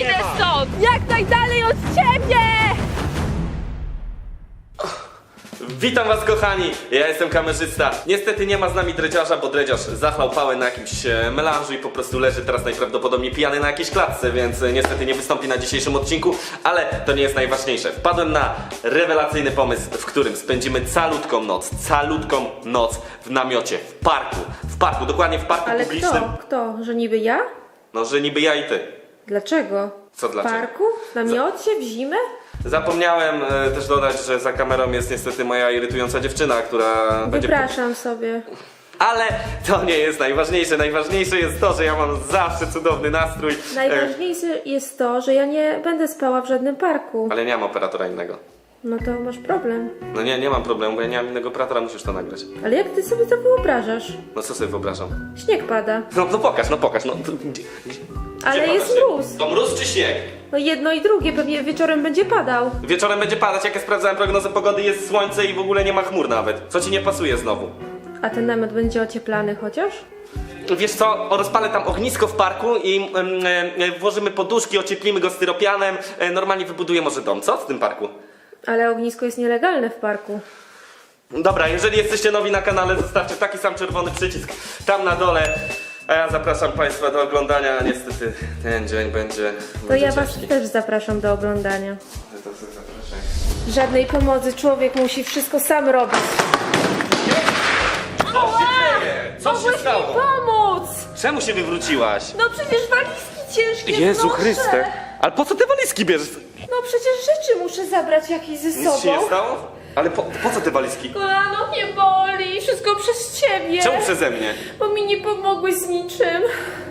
Idę mam. stąd! Jak najdalej od ciebie! Witam was kochani, ja jestem kamerzysta. Niestety nie ma z nami dredziarza, bo dredziarz zachlał pałę na jakimś e, melanżu i po prostu leży teraz najprawdopodobniej pijany na jakiejś klatce, więc e, niestety nie wystąpi na dzisiejszym odcinku, ale to nie jest najważniejsze. Wpadłem na rewelacyjny pomysł, w którym spędzimy calutką noc, calutką noc w namiocie, w parku, w parku, dokładnie w parku Ale publicznym. kto? Kto? Że niby ja? No, że niby ja i ty. Dlaczego? Co W dlaczego? parku? W namiocie? W zimę? Zapomniałem e, też dodać, że za kamerą jest niestety moja irytująca dziewczyna, która będzie... Wypraszam sobie. Ale to nie jest najważniejsze. Najważniejsze jest to, że ja mam zawsze cudowny nastrój. E, Najważniejsze jest to, że ja nie będę spała w żadnym parku. ale nie mam operatora innego. No to masz problem. No nie, nie mam problemu, bo ja nie mam innego operatora, musisz to nagrać. Ale jak ty sobie to wyobrażasz? No co sobie wyobrażam? Śnieg pada. No, no pokaż, no pokaż, no. to- gdzie- gdzie- Ale jest mróz. To mróz czy śnieg? No jedno i drugie, pewnie wieczorem będzie padał. Wieczorem będzie padać, jak ja sprawdzałem prognozę pogody, jest słońce i w ogóle nie ma chmur nawet. Co ci nie pasuje znowu? A ten namiot będzie ocieplany chociaż? Wiesz co, rozpalę tam ognisko w parku i em, e, włożymy poduszki, ocieplimy go styropianem, e, normalnie wybuduję może dom, co w tym parku? Ale ognisko jest nielegalne w parku. Dobra, jeżeli jesteście nowi na kanale, zostawcie taki sam czerwony przycisk tam na dole. A ja zapraszam Państwa do oglądania. Niestety ten dzień będzie. To będzie ja was ciężki. też zapraszam do oglądania. To zapraszam. Żadnej pomocy, człowiek musi wszystko sam robić. Co się dzieje? Co się Mogłeś mi stało? pomóc! Czemu się wywróciłaś? No przecież walizki ciężkie Jezu wnoszę. Chryste! Ale po co te walizki bierzesz? No przecież rzeczy muszę zabrać jakieś ze Nic sobą. się nie stało? Ale po, po co te walizki? Kolano mnie boli, wszystko przez ciebie. Czemu przeze mnie? Bo mi nie pomogłeś z niczym.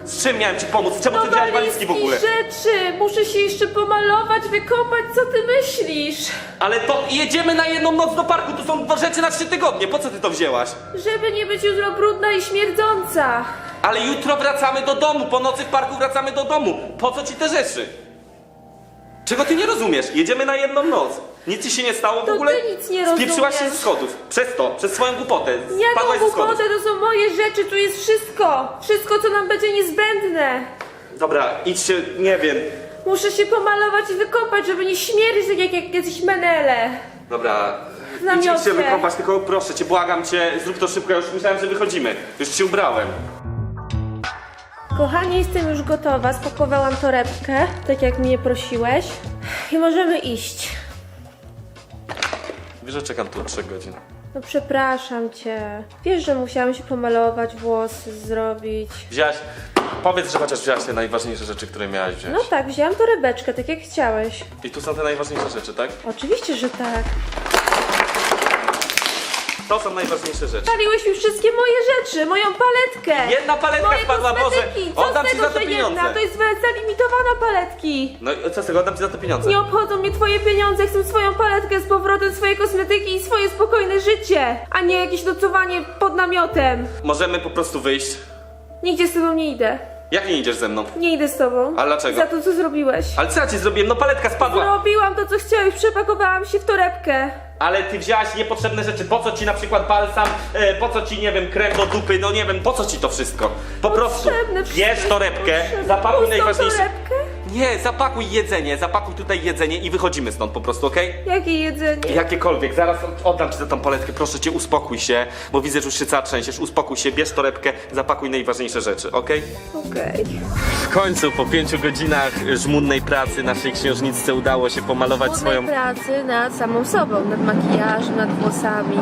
Z czym miałem ci pomóc? Czemu ty wziąłeś walizki w ogóle? rzeczy, muszę się jeszcze pomalować, wykopać, co ty myślisz? Ale to jedziemy na jedną noc do parku, to są dwa rzeczy na trzy tygodnie. Po co ty to wzięłaś? Żeby nie być jutro brudna i śmierdząca. Ale jutro wracamy do domu, po nocy w parku wracamy do domu. Po co ci te rzeczy? Czego ty nie rozumiesz? Jedziemy na jedną noc. Nic ci się nie stało w To ogóle? ty nic nie Spieprzyłaś się ze schodów. Przez to, przez swoją głupotę. Jaką Spadłaś ze schodów. głupotę, to są moje rzeczy, tu jest wszystko. Wszystko, co nam będzie niezbędne. Dobra, idź się, nie wiem. Muszę się pomalować i wykopać, żeby nie śmierdzić jak, jak jacyś menele. Dobra, W idź, idź się wykąpać, tylko proszę cię, błagam cię, zrób to szybko, ja już myślałem, że wychodzimy. Już się ubrałem. Kochanie, jestem już gotowa. Spakowałam torebkę, tak jak mnie prosiłeś. I możemy iść. Wiesz, że czekam tu od 3 godzin. No przepraszam cię. Wiesz, że musiałam się pomalować, włosy zrobić. Wziąłaś, powiedz, że chociaż wziąłaś te najważniejsze rzeczy, które miałaś wziąć. No tak, wzięłam torebeczkę, tak jak chciałeś. I tu są te najważniejsze rzeczy, tak? Oczywiście, że tak. To są najważniejsze rzeczy. Paliłeś mi wszystkie moje rzeczy, moją paletkę. Jedna paletka moje spadła, Boże! kosmetyki. Co Oddam z ci tego, za to że pieniądze! Jedna? To jest zalimitowana paletki. No i co z tego, oddam ci za to pieniądze. Nie obchodzą mnie twoje pieniądze, chcę swoją paletkę z powrotem, swoje kosmetyki i swoje spokojne życie, a nie jakieś nocowanie pod namiotem. Możemy po prostu wyjść. Nigdzie z tobą nie idę. Jak nie idziesz ze mną? Nie idę z tobą. A dlaczego? Za to, co zrobiłeś. Ale co ja ci zrobiłem? No paletka spadła! Zrobiłam to, co chciałeś, przepakowałam się w torebkę. Ale ty wzięłaś niepotrzebne rzeczy. Po co ci na przykład balsam? E, po co ci, nie wiem, krem do dupy? No nie wiem, po co ci to wszystko? Po prostu Potrzebne bierz wszystko, torebkę, potrzebne. zapakuj Pustą najważniejsze. torebkę? Nie, zapakuj jedzenie, zapakuj tutaj jedzenie i wychodzimy stąd po prostu, okej? Jakie jedzenie? Jakiekolwiek, zaraz oddam ci za tą paletkę, proszę cię, uspokój się, bo widzę, że już się cała trzęsiesz, uspokój się, bierz torebkę, zapakuj najważniejsze rzeczy, okej? Okej. W końcu, po pięciu godzinach żmudnej pracy naszej księżniczce udało się pomalować Młodej swoją... pracy nad samą sobą, nad makijażem, nad włosami.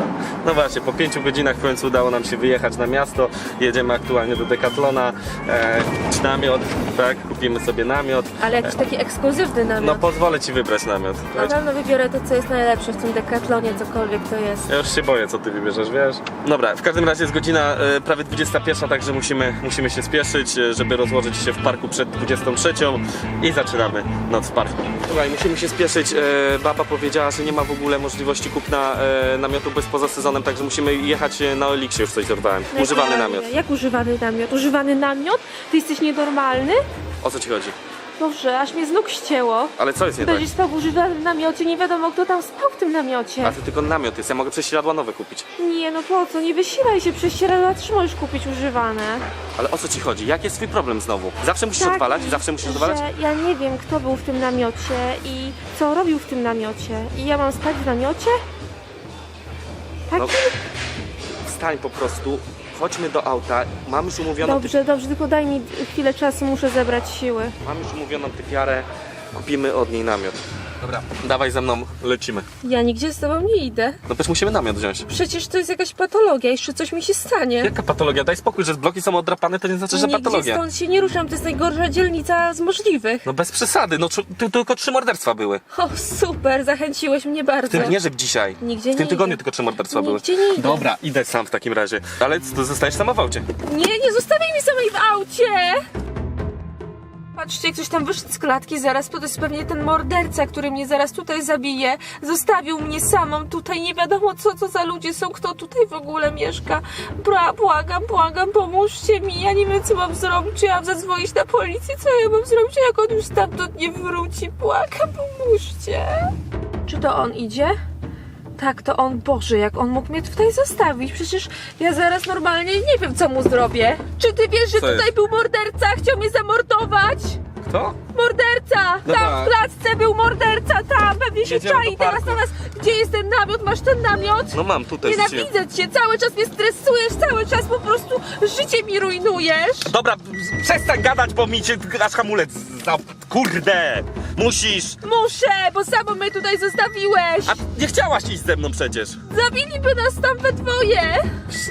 No właśnie, po pięciu godzinach w końcu udało nam się wyjechać na miasto, jedziemy aktualnie do Decathlona, e, namiot, tak, kupimy sobie namiot. Ale jakiś taki ekskluzywny namiot. No pozwolę ci wybrać namiot. Na pewno wybiorę to, co jest najlepsze w tym dekatlonie, cokolwiek to jest. Ja już się boję, co ty wybierzesz, wiesz? Dobra, w każdym razie jest godzina e, prawie 21, także musimy, musimy się spieszyć, e, żeby rozłożyć się w parku przed 23 i zaczynamy noc w parku. Słuchaj, musimy się spieszyć. E, baba powiedziała, że nie ma w ogóle możliwości kupna e, namiotu bez poza sezonem, także musimy jechać e, na Eliksie, już coś dorwałem. Używany namiot. Jak używany namiot? Używany namiot? Ty jesteś nienormalny? O co ci chodzi? Boże, aż mnie z nóg ścięło. Ale co jest nie tak? Będziesz spał w używanym namiocie, nie wiadomo kto tam spał w tym namiocie. A to tylko namiot jest, ja mogę prześcieradła nowe kupić. Nie, no po co? Nie wysilaj się, prześcieradła też możesz kupić używane. Ale o co ci chodzi? Jaki jest twój problem znowu? Zawsze musisz Tak, odwalać? Zawsze musisz odwalać? Że ja nie wiem, kto był w tym namiocie i co robił w tym namiocie. I ja mam spać w namiocie? Tak? No, wstań po prostu, chodźmy do auta, mam już umówioną, Dobrze, dobrze, tylko daj mi chwilę czasu, muszę zebrać siły. Mam już umówioną typiarę, kupimy od niej namiot. Dobra, dawaj ze mną, lecimy. Ja nigdzie z tobą nie idę. No też musimy namiot wziąć. Przecież to jest jakaś patologia, jeszcze coś mi się stanie. Jaka patologia? Daj spokój, że bloki są odrapane, to nie znaczy, że Nigdzie patologia. stąd się nie ruszam, to jest najgorsza dzielnica z możliwych. No bez przesady, no tu tylko trzy morderstwa były. O, super, zachęciłeś mnie W bardzo. tym nie, że dzisiaj. Nigdzie w tym nie tygodniu idę. tylko trzy morderstwa były. Nigdzie nie idę. Dobra, idę sam w takim razie. Ale to zostajesz sama w aucie. Nie, nie zostawiaj mnie samej w aucie! Patrzcie, ktoś tam wyszedł z klatki zaraz, to jest pewnie ten morderca, który mnie zaraz tutaj zabije. Zostawił mnie samą tutaj, nie wiadomo co to za ludzie są, kto tutaj w ogóle mieszka. Bra, błagam, błagam, pomóżcie mi, ja nie wiem co mam zrobić, czy ja mam zadzwonić na policję, co ja mam zrobić, jak on już stamtąd nie wróci, błagam, pomóżcie. Czy to on idzie? Tak, to on, Boże, jak on mógł mnie tutaj zostawić? Przecież ja zaraz normalnie nie wiem, co mu zrobię. Czy ty wiesz, że Co tutaj jest? był morderca? Chciał mnie zamordować? Kto? Morderca! No tam tak. w klatce był morderca, tam! Pewnie się Jedziemy czai do teraz parku. na nas. Gdzie jest ten namiot? Masz ten namiot? No mam tutaj Nienawidzę cię, cały czas mnie stresujesz, cały czas po prostu życie mi rujnujesz. Dobra, przestań gadać, bo mi cię aż hamulec zdał. Kurde! Musisz! Muszę, bo samo mnie tutaj zostawiłeś. A nie chciałaś iść ze mną przecież. Zabiliby nas tam we dwoje.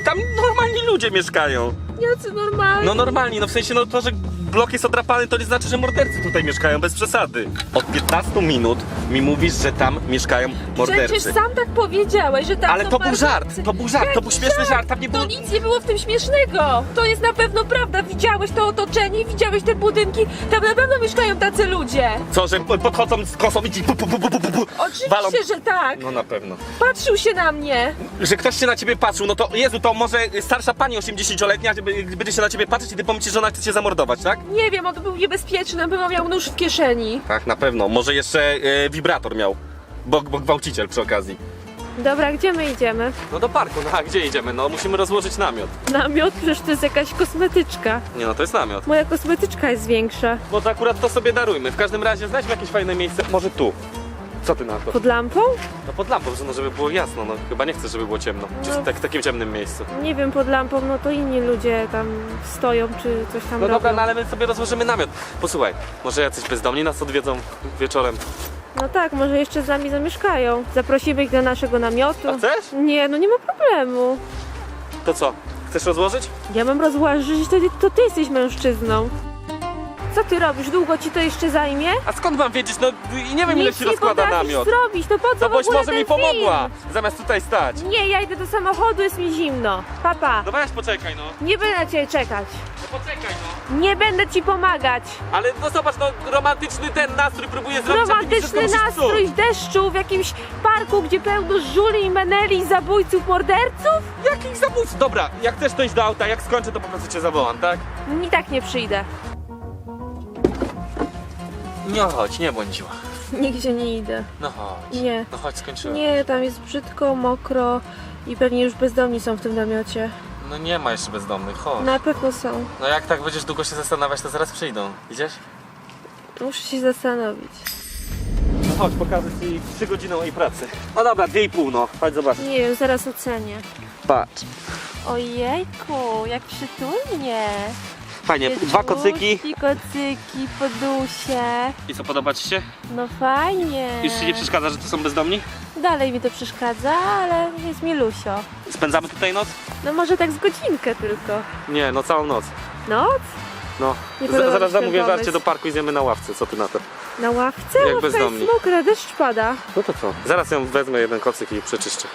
Tam normalni ludzie mieszkają. Jacy normalni. No normalni, no w sensie no to, że blok jest odrapany, to nie znaczy, że mordercy tutaj mieszkają, bez przesady. Od 15 minut mi mówisz, że tam mieszkają mordercy. Przecież sam tak powiedziałeś, że tam Ale są to był żart, to był żart, to był Jaki śmieszny żart, tam nie było... To nic nie było w tym śmiesznego. To jest na pewno prawda. Widziałeś to otoczenie, widziałeś te budynki. Tam na pewno mieszkają tacy ludzie. Co, że po- podchodzą z kosą i ci pu, pu, pu, pu, pu, pu, Oczywiście, walą. że tak. No na pewno. Patrzył się na mnie. Że ktoś się na ciebie patrzył, no to Jezu, to może starsza pani 80-letnia żeby- będzie się na ciebie patrzeć i ty pomyślisz, że ona chce cię zamordować, tak? Nie wiem, on był niebezpieczny, chyba miał nóż w kieszeni. Tak, na pewno. Może jeszcze e, wibrator miał. Bo, bo gwałciciel przy okazji. Dobra, gdzie my idziemy? No do parku, no a gdzie idziemy? No musimy rozłożyć namiot. Namiot, przecież to jest jakaś kosmetyczka. Nie no, to jest namiot. Moja kosmetyczka jest większa. Może akurat to sobie darujmy. W każdym razie znajdźmy jakieś fajne miejsce. Może tu. Co ty na to? Pod lampą? No pod lampą, no, żeby było jasno. No chyba nie chcę, żeby było ciemno. Czy No. tak, w takim ciemnym miejscu. Nie wiem, pod lampą, no to inni ludzie tam stoją, czy coś tam No robią. dobra, no ale my sobie rozłożymy namiot. Posłuchaj, może jacyś bezdomni nas odwiedzą wieczorem. No tak, może jeszcze z nami zamieszkają. Zaprosimy ich do naszego namiotu. A chcesz? Nie, no nie ma problemu. To co? Chcesz rozłożyć? Ja mam rozłożyć, to, to ty jesteś mężczyzną. Co ty robisz? Długo ci to jeszcze zajmie? A skąd mam wiedzieć? No i nie wiem ile Nic się nie rozkłada potrafisz namiot. zrobić, to po co To w boś ogóle może ten mi pomogła, zamiast tutaj stać. Nie, ja idę do samochodu, jest mi zimno. Papa, No weź poczekaj no. nie będę na ciebie czekać. No poczekaj no. Nie będę ci pomagać. Ale no zobacz, no romantyczny ten nastrój próbuję zrobić, a ty mi Romantyczny musisz nastrój psuć. w deszczu w jakimś parku, gdzie pełno żuli, meneli, zabójców, morderców? Jakich zabójstw? Dobra, jak chcesz to iść do auta, jak skończę to po prostu cię zawołam, tak? I tak nie przyjdę. Nie chodź, nie bądź zła. Nigdzie nie idę. No chodź. Nie. No chodź, skończyłem. Nie, tam jest brzydko, mokro i pewnie już bezdomni są w tym namiocie. No nie ma jeszcze bezdomnych, chodź. Na pewno są. No jak tak będziesz długo się zastanawiać, to zaraz przyjdą. Idziesz? Muszę się zastanowić. No chodź, pokażę ci 3 godziny mojej pracy. No dobra, 2,5 no. Chodź zobacz. Nie wiem, zaraz ocenię. Patrz. Ojejku, jak przytulnie. Fajnie, dwa kocyki. Kocyki, podusie. I co, podoba ci się? No fajnie. Już ci nie przeszkadza, że tu są bezdomni? Dalej mi to przeszkadza, ale jest milusio. Spędzamy tutaj noc? No może tak z godzinkę tylko. Nie, no całą noc. Noc? No. Nie Z- podoba mi zaraz ten zamówię żarcie pomysł. do parku i zjemy na ławce. Co ty na to? Na ławce? Jak Ławka bezdomni. jest mokra, deszcz pada. No to co? Zaraz ją wezmę jeden kocyk i przeczyszczę.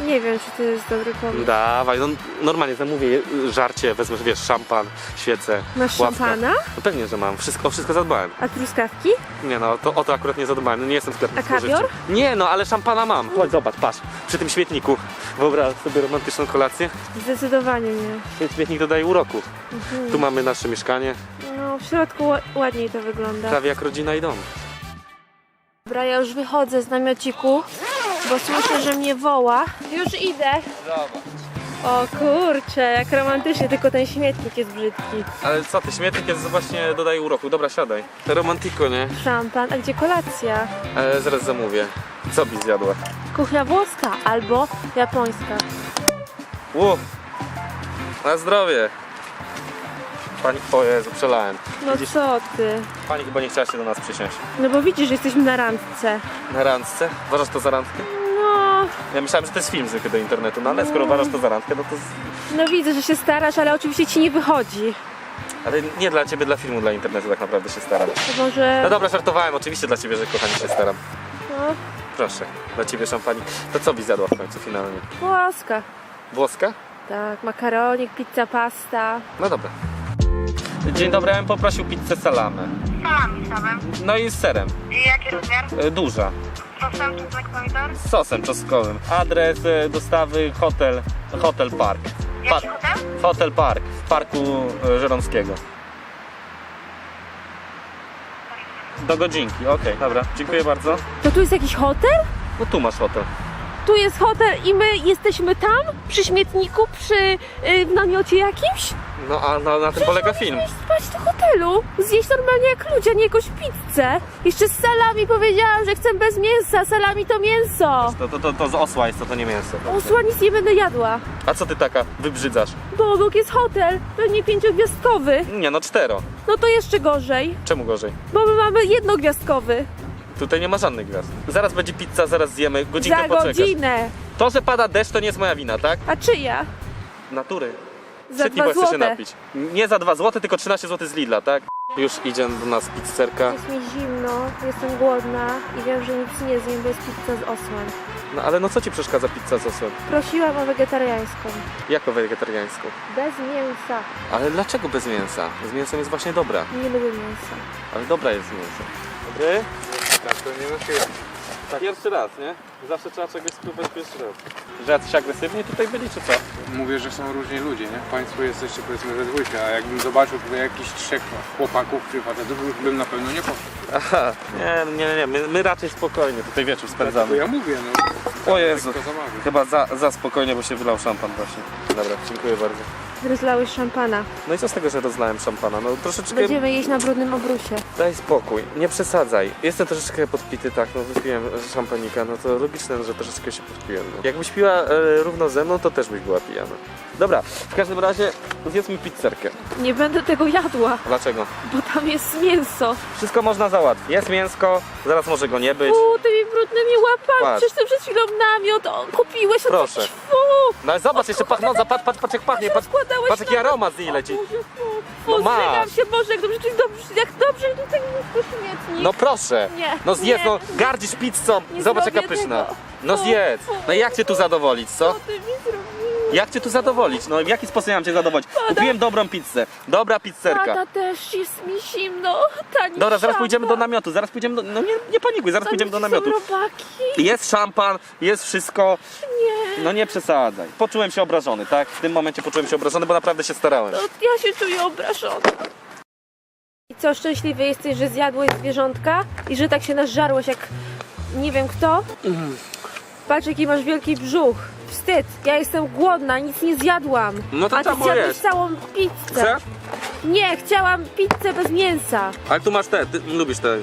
N- Nie wiem, czy to jest dobry pomysł. Dawaj, no normalnie zamówię je- żarcie, wezmę, wiesz, szampan, świecę, Masz ławkę. szampana? No pewnie, że mam. Wszystko, o wszystko zadbałem. A truskawki? Nie no, to, o to akurat nie zadbałem. No, nie jestem sklepem A kawior? spożywczym. Nie no, ale szampana mam. Chodź, zobacz, patrz. Przy tym śmietniku. Wyobraź sobie romantyczną kolację. Zdecydowanie nie. Ten śmietnik dodaje uroku. Mhm. Tu mamy nasze mieszkanie. W środku ła- ładniej to wygląda. Prawie jak rodzina i dom. Dobra, ja już wychodzę z namiociku, bo słyszę, że mnie woła. Już idę. O kurczę, jak romantycznie, tylko ten śmietnik jest brzydki. Ale co ty, śmietnik jest właśnie dodaje uroku. Dobra, siadaj. Romantiko, nie? Szampan, a gdzie kolacja? E, zaraz zamówię. Co byś zjadła? Kuchnia włoska albo japońska. Ło! Na zdrowie! Pani... O Jezu, przelałem. No Widzisz? co ty? Pani chyba nie chciała się do nas przysiąść. No bo widzisz, że jesteśmy na randce. Na randce? Uważasz to za randkę? No, Ja myślałem, że to jest film zwykły do internetu, no ale skoro uważasz to za randkę, no to... z- no widzę, że się starasz, ale oczywiście ci nie wychodzi. Ale nie dla ciebie, dla filmu, dla internetu tak naprawdę się staram. To może... No dobra, żartowałem, oczywiście dla ciebie, że kochani się staram. No, Proszę, dla ciebie szampani. To co byś zjadła w końcu finalnie? włoska. Włoska? Tak, makaronik, pizza, pasta. No dobra. Dzień dobry, ja bym poprosił pizzę salame. Salami samym. No i z serem. I jaki rozmiar? E, Duża. Sosem, czosnek, pomidor? Z sosem czosnkowym. Adres e, dostawy hotel, hotel Park. Jaki hotel? Hotel Park w Parku e, Żeromskiego. Do godzinki, okej, dobra, dziękuję bardzo. To tu jest jakiś hotel? No tu masz hotel. Tu jest hotel i my jesteśmy tam? Przy śmietniku? Przy y, w namiocie jakimś? No a na, na tym polega film. Iść spać do hotelu, zjeść normalnie jak ludzie, a nie jakąś pizzę. Jeszcze z salami powiedziałam, że chcę bez mięsa, salami to mięso. To, to, to, to z osła jest, to, to nie mięso. Osła nic nie będę jadła, A co ty taka wybrzydzasz? bo obok jest hotel, pewnie pięciogwiazdkowy. Nie no, cztero. No to jeszcze gorzej, Czemu gorzej? bo my mamy jednogwiazdkowy. Tutaj nie ma żadnych gwiazd. Zaraz będzie pizza, zaraz zjemy, godzinkę Za poczekasz. godzinę. To, że pada deszcz, to nie jest moja wina, tak? A czyja? Natury. Za dwa bo chcę się złote. napić. Nie za 2 zł, tylko 13 zł z Lidla, tak? Już idzie do nas pizzerka. Jest mi zimno, jestem głodna i wiem, że nic nie zjem, bo jest pizza z osłem. No ale no co ci przeszkadza pizza z osłem? Prosiłam o wegetariańską. Jako wegetariańską. Bez mięsa. Ale dlaczego bez mięsa? Z mięsem jest właśnie dobra. Nie lubię mięsa. Ale dobra jest mięso. Dobry? Tak, to nie na Tak. Pierwszy raz, nie? Zawsze trzeba czegoś spróbować pierwszy raz. Że jacyś agresywni tutaj byli, czy co? Mówię, że są różni ludzie, nie? Państwo jesteście powiedzmy we dwójkę, a jakbym zobaczył tutaj jakichś trzech chłopaków czy facetów, bym na pewno nie poszedł. Aha, nie, nie, nie, my, my raczej spokojnie tutaj wieczór To spędzamy. ja mówię, no. O Jezu. Kto zamawia. Chyba za, za spokojnie, bo się wylał szampan właśnie. Dobra, dziękuję bardzo. Rozlałeś szampana. No i co z tego, że rozlałem szampana? No troszeczkę... Będziemy jeść na brudnym obrusie. Daj spokój, nie przesadzaj. Jestem troszeczkę podpity, tak, no wypiłem szampanika, no to logiczne, że troszeczkę się podpiłem. No. Jakbyś piła e, równo ze mną, to też byś była pijana. Dobra, w każdym razie zjedzmy pizzerkę. Nie będę tego jadła, Dlaczego? bo tam jest mięso. Wszystko można załatwić. Jest mięsko, zaraz może go nie być. U, tymi brudnymi łapami. Patrz. Przecież ty przed chwilą namiot o, kupiłeś od Proszę. jakichś fu. No ale zobacz, jeszcze pachnąca, patrz, patrz, patrz jak pachnie, patrz, Składałeś patrz jaki namiot. aromat z niej leci. O Boże, fu, No fu, masz. zżygam się, Boże, jak dobrze, dobrze, jak dobrze tutaj jest śmietnik. No proszę, Nie, no zjedz, nie. no gardzisz pizzą, Nie zobacz zrobię jaka pyszna. tego. No Fu, zjedz, fu. no i jak cię tu zadowolić, co? Co ty mi zrobiłeś? Jak cię tu zadowolić? No w jaki sposób ja mam cię zadowolić? Kupiłem dobrą pizzę, dobra pizzerka. Tata też jest mi zimno. Tani Dobra, zaraz pójdziemy do namiotu, zaraz pójdziemy do... No nie, nie panikuj, zaraz Tam pójdziemy do są namiotu. robaki. Jest szampan, jest wszystko. Nie. No nie przesadzaj. Poczułem się obrażony, tak? W tym momencie poczułem się obrażony, bo naprawdę się starałem. No, ja się czuję obrażona. I co, szczęśliwy jesteś, że zjadłeś zwierzątka i że tak się nażarłeś jak nie wiem kto? Patrz, jaki masz wielki brzuch. Wstyd, ja jestem głodna, nic nie zjadłam. No to A ty tam zjadłeś jest. całą pizzę. Chcesz? Nie, chciałam pizzę bez mięsa. Ale tu masz te, ty lubisz te... Mm,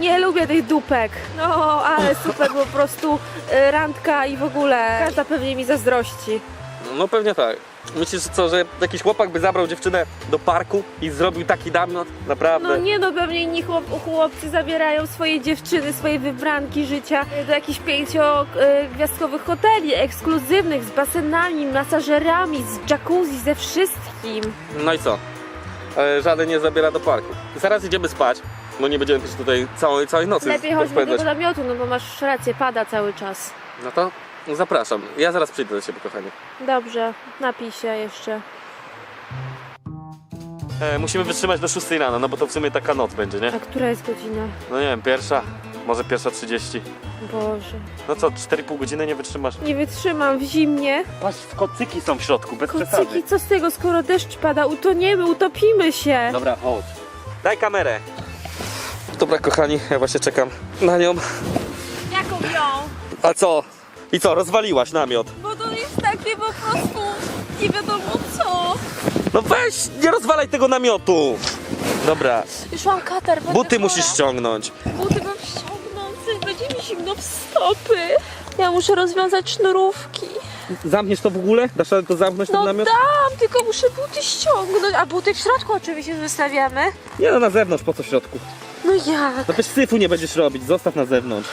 Nie lubię tych dupek. No, ale super, po prostu y, randka i w ogóle. Każda pewnie mi zazdrości. No pewnie tak. Myślisz co, że jakiś chłopak by zabrał dziewczynę do parku i zrobił taki namiot? Naprawdę? No nie no, pewnie inni chłop, chłopcy zabierają swoje dziewczyny, swoje wybranki życia do jakichś pięciogwiazdkowych hoteli ekskluzywnych z basenami, masażerami, z jacuzzi, ze wszystkim. No i co? E, żaden nie zabiera do parku. Zaraz idziemy spać, bo nie będziemy też tutaj całej, całej nocy Lepiej chodźmy do namiotu, no bo masz rację, pada cały czas. No to zapraszam. Ja zaraz przyjdę do ciebie, kochanie. Dobrze, napij się jeszcze. E, musimy wytrzymać do 6 rano, no bo to w sumie taka noc będzie, nie? A która jest godzina? No nie wiem, pierwsza. Może pierwsza 30. Boże. No co, 4,5 godziny nie wytrzymasz? Nie wytrzymam w zimnie. Patrz, kocyki są w środku, bez Kocyki, co z tego, skoro deszcz pada? Utoniemy, utopimy się. Dobra, chodź. Daj kamerę. Dobra, kochani, ja właśnie czekam na nią. Jaką ją? A co? I co, rozwaliłaś namiot? Bo to jest takie po prostu nie wiadomo co. No weź, nie rozwalaj tego namiotu. Dobra, Już mam katar. będę buty chora. musisz ściągnąć. Buty mam ściągnąć, będzie mi zimno w stopy. Ja muszę rozwiązać sznurówki. Zamkniesz to w ogóle? Dasz radę to zamknąć No ten namiot? dam, tylko muszę buty ściągnąć. A buty w środku oczywiście zostawiamy. Nie no, na zewnątrz, po co w środku? No jak? No też syfu nie będziesz robić, zostaw na zewnątrz.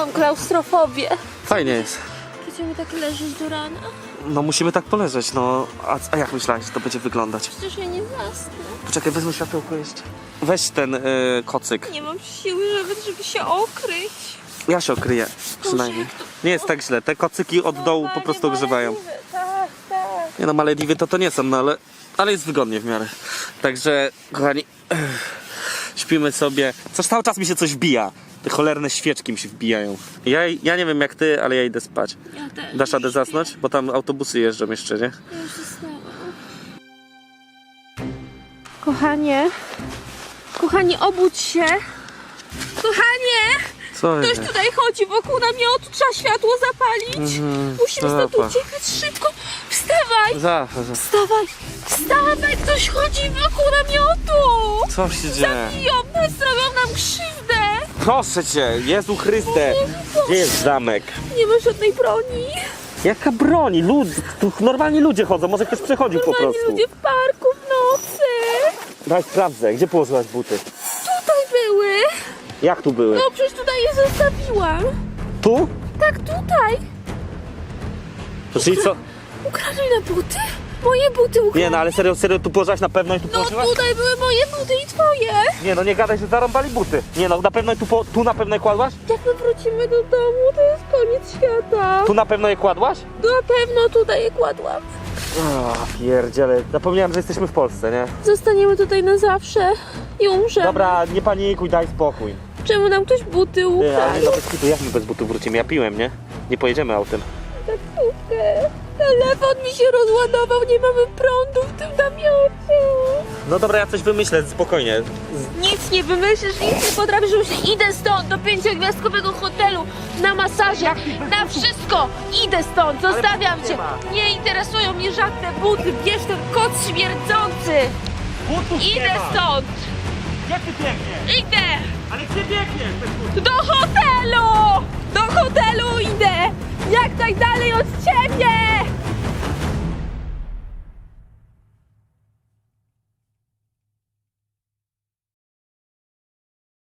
Mam klaustrofobię. Fajnie jest. Będziemy tak leżeć do rana. No musimy tak poleżeć, no. A, a jak myślałeś, że to będzie wyglądać? Przecież ja nie zasnę. Poczekaj, wezmę światełko jeszcze. Weź ten y, kocyk. Nie mam siły, żeby, żeby się okryć. Ja się okryję, przynajmniej. Nie jest tak źle, te kocyki od dołu po Normalnie prostu ogrzewają. Malediwy. Tak, tak. Nie no, Malediwy to to nie są, no ale, ale jest wygodnie w miarę. Także, kochani, śpimy sobie. Coś cały czas mi się coś wbija. Te cholerne świeczki mi się wbijają. Ja, ja nie wiem jak ty, ale ja idę spać. Ja też. Dasz radę zasnąć? Bo tam autobusy jeżdżą jeszcze, nie? Ja już zasnęłam. Kochanie. Kochanie, obudź się. Kochanie! Co Ktoś jest? tutaj chodzi wokół namiotu, trzeba światło zapalić. Musimy stąd uciekać szybko. Wstawaj! Za, za. Wstawaj! Wstawaj! Ktoś chodzi wokół namiotu! Co się dzieje? Zabiją nas, robią nam krzywdę! Proszę cię, Jezu Chryste! Gdzie jest zamek? Nie ma żadnej broni. Jaka broni? Lud, tu normalni ludzie chodzą, może ktoś przechodził po Normalni prostu. ludzie w parku w nocy. Daj sprawdzę, gdzie położyłaś buty? Tutaj były. Jak tu były? No przecież tutaj je zostawiłam. Tu? Tak, tutaj. To czyli co? Ukradli na buty? Moje buty ukradli. Nie no, ale serio, serio, tu położyłaś na pewno i tu No położyłaś? tutaj były moje buty i twoje. Nie no, nie gadaj, że zarąbali buty. Nie no, na pewno tu, po, tu na pewno je kładłaś? Jak my wrócimy do domu, to jest koniec świata. Tu na pewno je kładłaś? Na pewno tutaj je kładłam. O, pierdziele, zapomniałem, że jesteśmy w Polsce, nie? Zostaniemy tutaj na zawsze i umrzemy. Dobra, nie panikuj, daj spokój. Czemu nam ktoś buty Ty, ale nie ukradł? no, bez kitu, jak my bez butów wrócimy? Ja piłem, nie? Nie pojedziemy autem. Taksówkę. Telefon mi się rozładował, nie mamy prądu w tym namiocie. No dobra, ja coś wymyślę, spokojnie. Nic nie wymyślisz, nic nie potrafisz, już idę stąd do pięciogwiazdkowego hotelu, na masaże, na wszystko. Idę stąd, zostawiam cię. nie interesują mnie żadne buty, bierz ten kot śmierdzący. Butów Idę stąd, Gdzie ty biegniesz? idę. Ale gdzie biegniesz? Do hotelu! Do hotelu idę! Jak tak najdalej od ciebie!